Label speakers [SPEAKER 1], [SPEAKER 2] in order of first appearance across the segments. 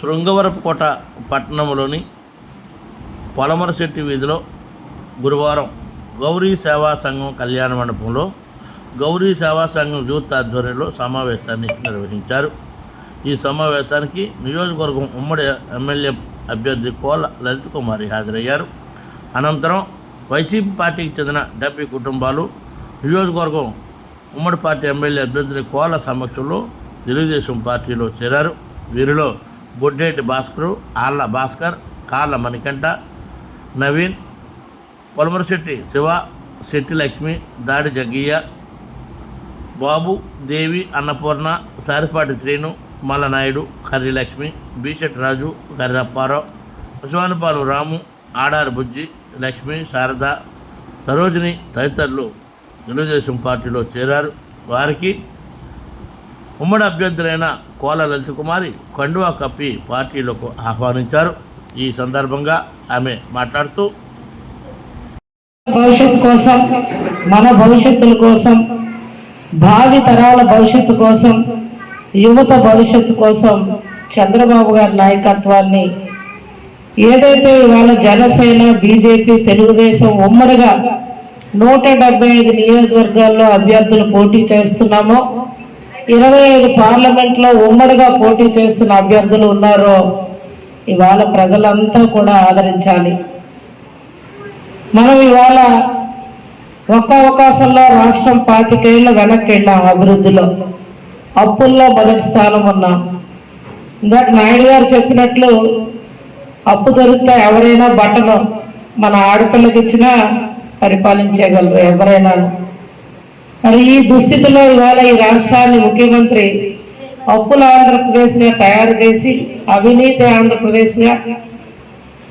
[SPEAKER 1] శృంగవరపుకోట పట్టణంలోని పొలమరశెట్టి వీధిలో గురువారం గౌరీ సేవా సంఘం కళ్యాణ మండపంలో గౌరీ సేవా సంఘం యూత్ ఆధ్వర్యంలో సమావేశాన్ని నిర్వహించారు. ఈ సమావేశానికి నియోజకవర్గం ఉమ్మడి ఎమ్మెల్యే అభ్యర్థి కోల లలిత్ కుమారి హాజరయ్యారు. అనంతరం వైసీపీ పార్టీకి చెందిన డెబ్బై కుటుంబాలు నియోజకవర్గం ఉమ్మడి పార్టీ ఎమ్మెల్యే అభ్యర్థి కోల సమక్షంలో తెలుగుదేశం పార్టీలో చేరారు. వీరిలో బొడ్డేటి భాస్కరు ఆళ్ళ భాస్కర్ కాళ్ళ మణికంఠ నవీన్ పొలమరశెట్టి శివ శెట్టి లక్ష్మి దాడి జగ్గయ్య బాబు దేవి అన్నపూర్ణ సారిపాటి శ్రీను మల్లనాయుడు కర్రి లక్ష్మి బీచెట్ రాజు కర్రప్పారావు అప్పారావు రాము ఆడారి బుజ్జి లక్ష్మి శారద సరోజిని తదితరులు తెలుగుదేశం పార్టీలో చేరారు. వారికి ఉమ్మడి అభ్యర్థులైన కోల లలిత కుమారి కండువా కప్పి పార్టీలకు ఆహ్వానించారు. ఈ సందర్భంగా ఆమె మాట్లాడుతూ
[SPEAKER 2] భవిష్యత్తు కోసం మన భవిష్యత్తుల కోసం భావి తరాల భవిష్యత్తు కోసం యువత భవిష్యత్తు కోసం చంద్రబాబు గారి నాయకత్వాన్ని ఏదైతే ఇవాళ జనసేన బీజేపీ తెలుగుదేశం ఉమ్మడిగా నూట డెబ్బై ఐదు నియోజకవర్గాల్లో అభ్యర్థులు పోటీ చేస్తున్నామో ఇరవై ఐదు పార్లమెంట్లో ఉమ్మడిగా పోటీ చేస్తున్న అభ్యర్థులు ఉన్నారో ఇవాళ ప్రజలంతా కూడా ఆదరించాలి. మనం ఇవాళ ఒక్క అవకాశంలో రాష్ట్రం పాతికేళ్ళు వెనక్కి వెళ్ళాం అభివృద్ధిలో. అప్పుల్లో మొదటి స్థానం ఉన్నాం. ఇందాక నాయుడు గారు చెప్పినట్లు అప్పు దొరికితే ఎవరైనా బట్టను మన ఆడపిల్లకి ఇచ్చినా పరిపాలించగలరు ఎవరైనా మరి ఈ దుస్థితిలో ఇవాళ ఈ రాష్ట్రాన్ని ముఖ్యమంత్రి అప్పుల ఆంధ్రప్రదేశ్గా తయారు చేసి అవినీతి ఆంధ్రప్రదేశ్గా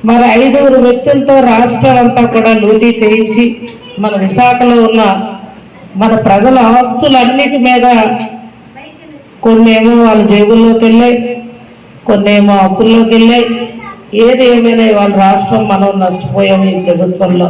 [SPEAKER 2] మరి ఐదుగురు వ్యక్తులతో రాష్ట్రం అంతా కూడా లూటీ చేయించి మన విశాఖలో ఉన్న మన ప్రజల ఆస్తులన్నిటి మీద కొన్నేమో వాళ్ళ జేబుల్లోకి వెళ్ళాయి కొన్నేమో అప్పుల్లోకి వెళ్ళాయి ఏది ఏమైనా వాళ్ళ రాష్ట్రం మనం నష్టపోయాము ఈ ప్రభుత్వంలో.